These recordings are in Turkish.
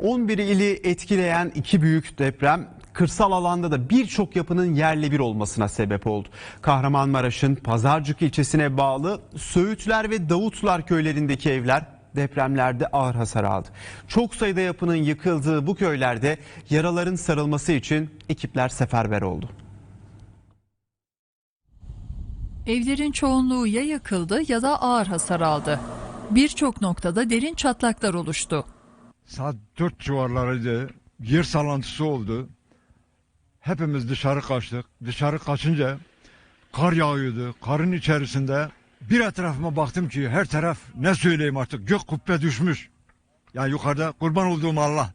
11 ili etkileyen iki büyük deprem kırsal alanda da birçok yapının yerle bir olmasına sebep oldu. Kahramanmaraş'ın Pazarcık ilçesine bağlı Söğütler ve Davutlar köylerindeki evler depremlerde ağır hasar aldı. Çok sayıda yapının yıkıldığı bu köylerde yaraların sarılması için ekipler seferber oldu. Evlerin çoğunluğu ya yakıldı ya da ağır hasar aldı. Birçok noktada derin çatlaklar oluştu. Saat 4 civarlarıydı. Yer sallantısı oldu. Hepimiz dışarı kaçtık. Dışarı kaçınca kar yağıyordu. Karın içerisinde bir etrafıma baktım ki her taraf ne söyleyeyim artık gök kubbe düşmüş. Yani yukarıda kurban olduğum Allah.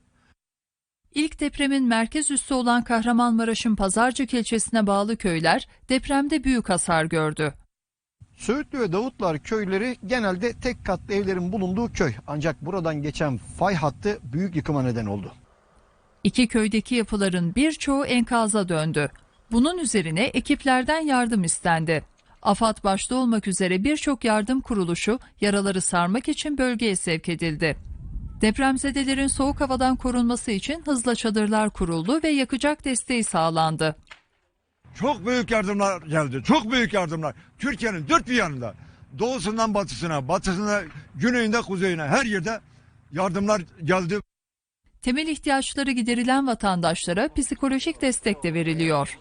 İlk depremin merkez üssü olan Kahramanmaraş'ın Pazarcık ilçesine bağlı köyler depremde büyük hasar gördü. Söğütlü ve Davutlar köyleri genelde tek katlı evlerin bulunduğu köy. Ancak buradan geçen fay hattı büyük yıkıma neden oldu. İki köydeki yapıların birçoğu enkaza döndü. Bunun üzerine ekiplerden yardım istendi. AFAD başta olmak üzere birçok yardım kuruluşu yaraları sarmak için bölgeye sevk edildi. Depremzedelerin soğuk havadan korunması için hızla çadırlar kuruldu ve yakacak desteği sağlandı. Çok büyük yardımlar geldi. Çok büyük yardımlar. Türkiye'nin dört bir yanında. Doğusundan batısına, batısına, güneyinde, kuzeyine her yerde yardımlar geldi. Temel ihtiyaçları giderilen vatandaşlara psikolojik destek de veriliyor.